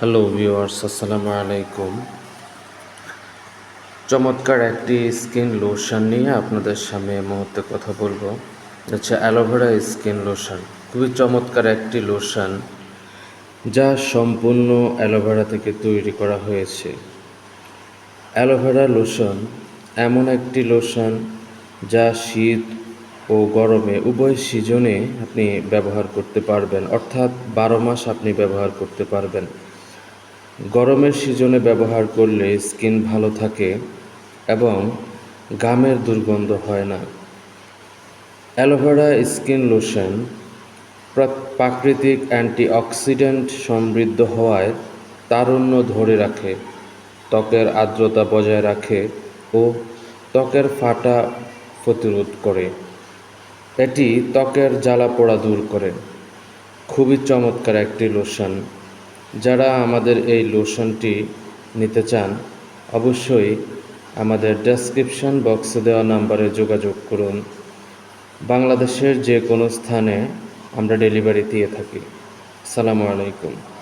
Hello viewers, আসসালামু আলাইকুম। চমৎকার একটি স্কিন লোশন নিয়ে আপনাদের সামনে মুহূর্তে কথা বলব। হচ্ছে অ্যালোভেরা স্কিন লোশন, খুবই চমৎকার একটি লোশন যা সম্পূর্ণ অ্যালোভেরা থেকে তৈরি করা হয়েছে। অ্যালোভেরা লোশন এমন একটি লোশন যা শীত ও গরমে উভয় সিজনে আপনি ব্যবহার করতে পারবেন, অর্থাৎ বারো মাস আপনি ব্যবহার করতে পারবেন। গরমের সিজনে ব্যবহার করলে স্কিন ভালো থাকে এবং গামের দুর্গন্ধ হয় না। অ্যালোভেরা স্কিন লোশন প্রা- প্রাকৃতিক অ্যান্টিঅক্সিডেন্ট সমৃদ্ধ হওয়ায় তারুণ্য ধরে রাখে, ত্বকের আর্দ্রতা বজায় রাখে ও ত্বকের ফাটা প্রতিরোধ করে। এটি ত্বকের জ্বালা পোড়া দূর করে। খুবই চমৎকার একটি লোশন। যারা আমাদের এই লোশনটি নিতে চান, অবশ্যই আমাদের ডেসক্রিপশন বক্সে দেওয়া নাম্বারে যোগাযোগ করুন। বাংলাদেশের যে কোনো স্থানে আমরা ডেলিভারি দিয়ে থাকি। সালামু আলাইকুম।